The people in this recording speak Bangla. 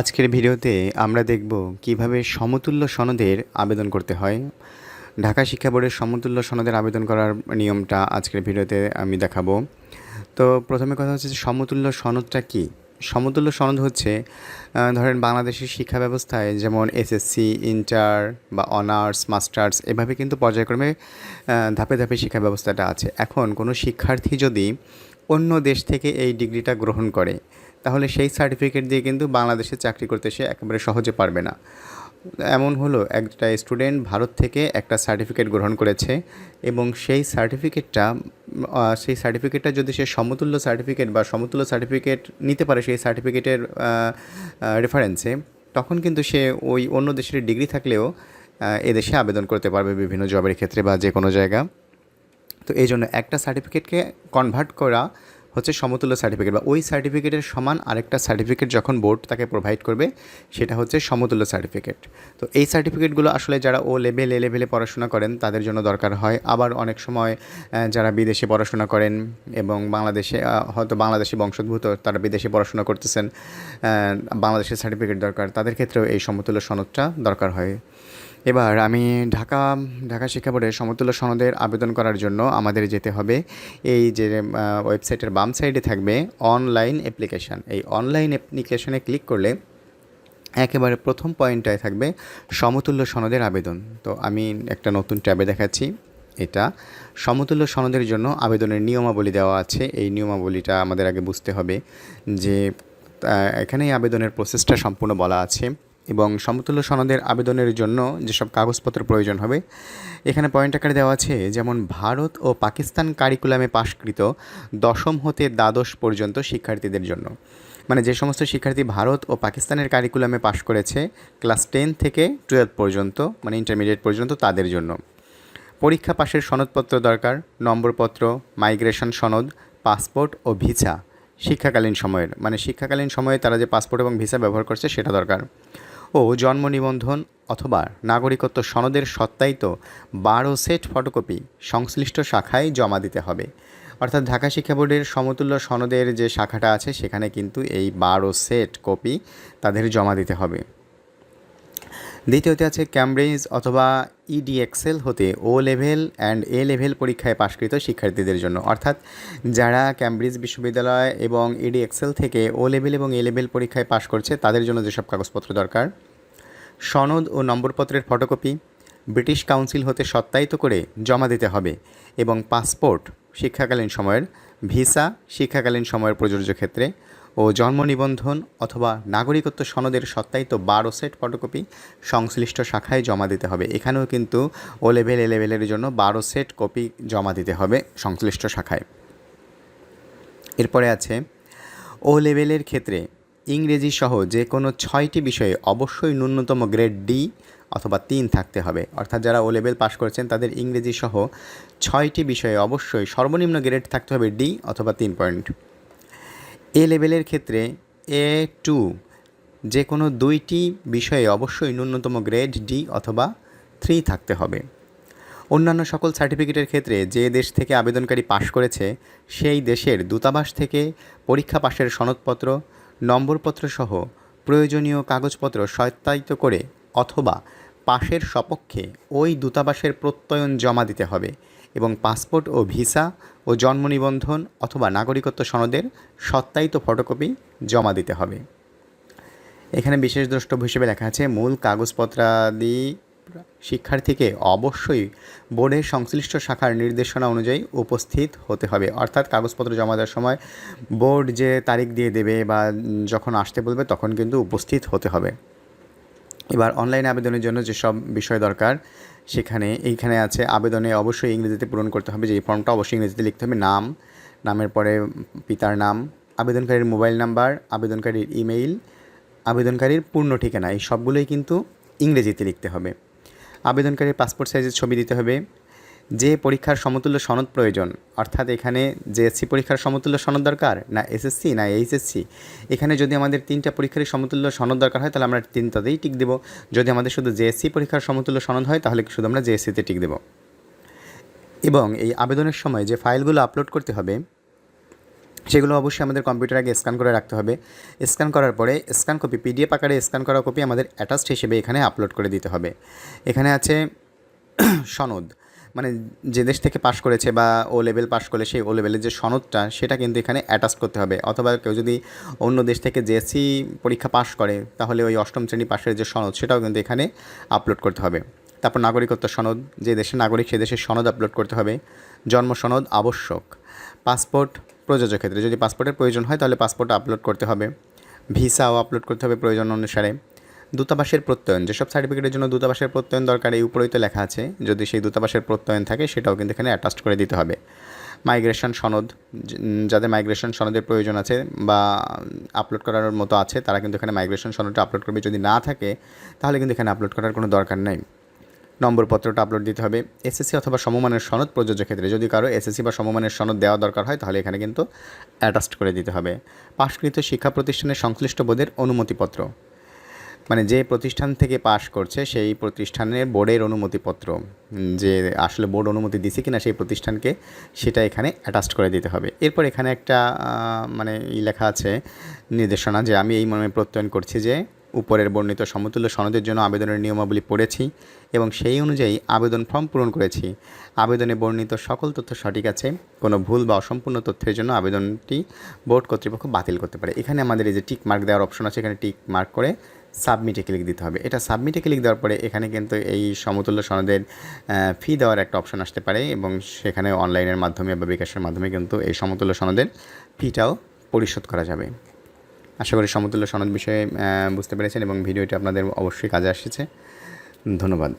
আজকের ভিডিওতে আমরা দেখব কীভাবে সমতুল্য সনদের আবেদন করতে হয়। ঢাকা শিক্ষা বোর্ডের সমতুল্য সনদের আবেদন করার নিয়মটা আজকের ভিডিওতে আমি দেখাবো। তো প্রথমে কথা হচ্ছে সমতুল্য সনদটা কি? সমতুল্য সনদ হচ্ছে ধরেন বাংলাদেশের শিক্ষা ব্যবস্থায় যেমন এসএসসি, ইন্টার বা অনার্স, মাস্টার্স এভাবে কিন্তু পর্যায়ক্রমে ধাপে ধাপে শিক্ষা ব্যবস্থাটা আছে। এখন কোনো শিক্ষার্থী যদি অন্য দেশ থেকে এই ডিগ্রিটা গ্রহণ করে তাহলে সেই সার্টিফিকেট দিয়ে কিন্তু বাংলাদেশে চাকরি করতে সে একেবারে সহজে পারবে না। এমন হলো, একটা স্টুডেন্ট ভারত থেকে একটা সার্টিফিকেট গ্রহণ করেছে এবং সেই সার্টিফিকেটটা সেই সার্টিফিকেটটা যদি সে সমতুল্য সার্টিফিকেট বা সমতুল্য সার্টিফিকেট নিতে পারে সেই সার্টিফিকেটের রেফারেন্সে তখন কিন্তু সে ওই অন্য দেশের ডিগ্রি থাকলেও এদেশে আবেদন করতে পারবে বিভিন্ন জবের ক্ষেত্রে বা যে কোনো জায়গা। তো এই জন্য একটা সার্টিফিকেটকে কনভার্ট করা হচ্ছে সমতুল্য সার্টিফিকেট বা ওই সার্টিফিকেটের সমান আরেকটা সার্টিফিকেট যখন বোর্ড তাকে প্রোভাইড করবে, সেটা হচ্ছে সমতুল্য সার্টিফিকেট তো এই সার্টিফিকেটগুলো আসলে যারা ও লেভেল এ লেভেলে পড়াশোনা করেন, তাদের জন্য দরকার হয়। আবার অনেক সময় যারা বিদেশে পড়াশোনা করেন এবং বাংলাদেশে হয়তো বাংলাদেশি বংশোদ্ভূত, তারা বিদেশে পড়াশোনা করতেছেন বাংলাদেশের সার্টিফিকেট দরকার, তাদের ক্ষেত্রেও এই সমতুল্য সনদটা দরকার হয়। এবার আমি ঢাকা ঢাকা শিক্ষা বোর্ডের সমতুল্য সনদের আবেদন করার জন্য আমাদের যেতে হবে। এই যে ওয়েবসাইটের বাম সাইডে থাকবে অনলাইন অ্যাপ্লিকেশান এই অনলাইন অ্যাপ্লিকেশনে ক্লিক করলে একেবারে প্রথম পয়েন্টটায় থাকবে সমতুল্য সনদের আবেদন। তো আমি একটা নতুন ট্যাবে দেখাচ্ছি। এটা সমতুল্য সনদের জন্য আবেদনের নিয়মাবলী দেওয়া আছে। এই নিয়মাবলীটা আমাদের আগে বুঝতে হবে যে এখানেই আবেদনের প্রসেসটা সম্পূর্ণ বলা আছে। এবং সমতুল্য সনদের আবেদনের জন্য যেসব কাগজপত্র প্রয়োজন হবে, এখানে পয়েন্ট আকারে দেওয়া আছে, যেমন ভারত ও পাকিস্তান কারিকুলামে পাশকৃত দশম হতে দ্বাদশ পর্যন্ত শিক্ষার্থীদের জন্য। মানে যে সমস্ত শিক্ষার্থী ভারত ও পাকিস্তানের কারিকুলামে পাশ করেছে ক্লাস টেন থেকে টুয়েলভ পর্যন্ত মানে ইন্টারমিডিয়েট পর্যন্ত তাদের জন্য। পরীক্ষা পাশের সনদপত্র দরকার, নম্বরপত্র মাইগ্রেশন সনদ পাসপোর্ট ও ভিসা শিক্ষাকালীন সময়ের মানে শিক্ষাকালীন সময়ে তারা যে পাসপোর্ট এবং ভিসা ব্যবহার করছে সেটা দরকার। ও জন্ম নিবন্ধন অথবা নাগরিকত্ব সনদের সত্যায়িত বারো সেট ফটোকপি সংশ্লিষ্ট শাখায় জমা দিতে হবে। অর্থাৎ ঢাকা শিক্ষা বোর্ডের সমতুল্য সনদের যে শাখাটা আছে, সেখানে কিন্তু এই বারো সেট কপি তাদের জমা দিতে হবে। দ্বিতীয়তে আছে ক্যামব্রিজ অথবা ইডিএক্সেল হতে O level and A level পরীক্ষায় পাশকৃত শিক্ষার্থীদের জন্য। অর্থাৎ যারা ক্যামব্রিজ বিশ্ববিদ্যালয় এবং ইডিএক্সেল থেকে ও লেভেল এবং এ লেভেল পরীক্ষায় পাশ করছে, তাদের জন্য যেসব কাগজপত্র দরকার, সনদ ও নম্বরপত্রের ফটোকপি, ব্রিটিশ কাউন্সিল হতে সত্যায়িত করে জমা দিতে হবে এবং পাসপোর্ট শিক্ষাকালীন সময়ের ভিসা শিক্ষাকালীন সময়ের প্রযোজ্য ক্ষেত্রে ও জন্ম নিবন্ধন অথবা নাগরিকত্ব সনদের সত্যায়িত বারো সেট ফটোকপি সংশ্লিষ্ট শাখায় জমা দিতে হবে। এখানেও কিন্তু ও লেভেল, এ লেভেলের জন্য বারো সেট কপি জমা দিতে হবে সংশ্লিষ্ট শাখায়। এরপরে আছে, ও লেভেলের ক্ষেত্রে ইংরেজি সহ যে কোনো ছয়টি বিষয়ে অবশ্যই ন্যূনতম গ্রেড ডি অথবা তিন থাকতে হবে। অর্থাৎ যারা ও লেভেল পাশ করেছেন তাদের ইংরেজি সহ ছয়টি বিষয়ে অবশ্যই সর্বনিম্ন গ্রেড থাকতে হবে ডি অথবা তিন পয়েন্ট। এ লেভেলের ক্ষেত্রে এ টু যে কোনো দুইটি বিষয়ে অবশ্যই ন্যূনতম গ্রেড ডি অথবা থ্রি থাকতে হবে। অন্যান্য সকল সার্টিফিকেটের ক্ষেত্রে যে দেশ থেকে আবেদনকারী পাশ করেছে, সেই দেশের দূতাবাস থেকে পরীক্ষা পাশের সনদপত্র নম্বরপত্র সহ প্রয়োজনীয় কাগজপত্র সত্যায়িত করে অথবা পাশের সপক্ষে ওই দূতাবাসের প্রত্যয়ন জমা দিতে হবে এবং পাসপোর্ট ও ভিসা ও জন্ম নিবন্ধন অথবা নাগরিকত্ব সনদের সত্যায়িত ফটোকপি জমা দিতে হবে। এখানে বিশেষ দ্রষ্টব্য হিসেবে লেখা আছে, মূল কাগজপত্রাদি শিক্ষার্থীকে অবশ্যই বোর্ডের সংশ্লিষ্ট শাখার নির্দেশনা অনুযায়ী উপস্থিত হতে হবে। অর্থাৎ কাগজপত্র জমা দেওয়ার সময় বোর্ড যে তারিখ দিয়ে দেবে বা যখন আসতে বলবে তখন কিন্তু উপস্থিত হতে হবে। এবার অনলাইন আবেদনের জন্য যেসব বিষয় দরকার, সেখানে, এইখানে আছে আবেদনে অবশ্যই ইংরেজিতে পূরণ করতে হবে, যে ফর্মটা অবশ্যই ইংরেজিতে লিখতে হবে, নাম, নামের পরে পিতার নাম, আবেদনকারীর মোবাইল নাম্বার আবেদনকারীর ইমেইল আবেদনকারীর পূর্ণ ঠিকানা, এই সবগুলোই কিন্তু ইংরেজিতে লিখতে হবে। আবেদনকারীর পাসপোর্ট সাইজের ছবি দিতে হবে যে পরীক্ষার সমতুল্য সনদ প্রয়োজন, অর্থাৎ এখানে জেএসসি পরীক্ষার সমতুল্য সনদ দরকার না এসএসসি না এইচএসসি এখানে যদি আমাদের তিনটা পরীক্ষারই সমতুল্য সনদ দরকার হয়, তাহলে আমরা তিনটাতেই টিক দেবো। যদি আমাদের শুধু জেএসসি পরীক্ষার সমতুল্য সনদ হয়, তাহলে শুধু আমরা জেএসসিতে টিক দেবো। এবং এই আবেদনের সময় যে ফাইলগুলো আপলোড করতে হবে, সেগুলো অবশ্যই আমাদের কম্পিউটার আগে স্ক্যান করে রাখতে হবে। স্ক্যান করার পরে স্ক্যান কপি, পিডিএফ আকারে স্ক্যান করা কপি আমাদের অ্যাটাচড হিসেবে এখানে আপলোড করে দিতে হবে। এখানে আছে সনদ। মানে যে দেশ থেকে পাশ করেছে বা ও লেভেল পাশ করলে সেই ও লেভেলের যে সনদটা, সেটা কিন্তু এখানে অ্যাটাচ করতে হবে। অথবা কেউ যদি অন্য দেশ থেকে জেএসসি পরীক্ষা পাশ করে, তাহলে ওই অষ্টম শ্রেণি পাশের যে সনদ, সেটাও কিন্তু এখানে আপলোড করতে হবে। তারপর নাগরিকত্ব সনদ, যে দেশের নাগরিক সে দেশের সনদ আপলোড করতে হবে। জন্ম সনদ আবশ্যক। পাসপোর্ট প্রযোজ্য ক্ষেত্রে, যদি পাসপোর্টের প্রয়োজন হয়, তাহলে পাসপোর্ট আপলোড করতে হবে। ভিসাও আপলোড করতে হবে প্রয়োজন অনুসারে। দূতাবাসের প্রত্যয়ন, যেসব সার্টিফিকেটের জন্য দূতাবাসের প্রত্যয়ন দরকার, এই উপরেই তো লেখা আছে। যদি সেই দূতাবাসের প্রত্যয়ন থাকে, সেটাও কিন্তু এখানে অ্যাটাচ করে দিতে হবে। মাইগ্রেশন সনদ যাদের মাইগ্রেশন সনদের প্রয়োজন আছে বা আপলোড করার মতো আছে, তারা কিন্তু এখানে মাইগ্রেশন সনদটা আপলোড করবে। যদি না থাকে, তাহলে কিন্তু এখানে আপলোড করার কোনো দরকার নেই। নম্বরপত্রটা আপলোড দিতে হবে। এসএসসি অথবা সমমানের সনদ প্রযোজ্য ক্ষেত্রে যদি কারও এসএসসি বা সমমানের সনদ দেওয়া দরকার হয়, তাহলে এখানে কিন্তু অ্যাটাস্ট করে দিতে হবে। পাশকৃত শিক্ষা প্রতিষ্ঠানের সংশ্লিষ্ট বোর্ডের অনুমতিপত্র। মানে যে প্রতিষ্ঠান থেকে পাশ করছে, সেই প্রতিষ্ঠানের বোর্ডের অনুমতিপত্র যে আসলে বোর্ড অনুমতি দিছে কিনা সেই প্রতিষ্ঠানকে, সেটা এখানে অ্যাটাস্ট করে দিতে হবে। এরপর এখানে একটা মানে লেখা আছে, নির্দেশনা যে আমি এই মর্মে প্রত্যয়ন করছি যে উপরের বর্ণিত সমতুল্য সনদের জন্য আবেদনের নিয়মাবলী পড়েছি এবং সেই অনুযায়ী আবেদন ফর্ম পূরণ করেছি। আবেদনে বর্ণিত সকল তথ্য সঠিক আছে, কোনো ভুল বা অসম্পূর্ণ তথ্যের জন্য আবেদনটি বোর্ড কর্তৃপক্ষ বাতিল করতে পারে। এখানে আমাদের এই যে টিক মার্ক দেওয়ার অপশন আছে, এখানে টিক মার্ক করে সাবমিটে ক্লিক দিতে হবে। এটা সাবমিটে ক্লিক দেওয়ার পরে এখানে কিন্তু এই সমতুল্য সনদের ফি দেওয়ার একটা অপশন আসতে পারে এবং সেখানে অনলাইনের মাধ্যমে বা বিকাশের মাধ্যমে কিন্তু এই সমতুল্য সনদের ফিটাও পরিশোধ করা যাবে। আশা করি সমতুল্য সনদ বিষয়ে বুঝতে পেরেছেন এবং ভিডিওটি আপনাদের অবশ্যই কাজে আসছে। ধন্যবাদ।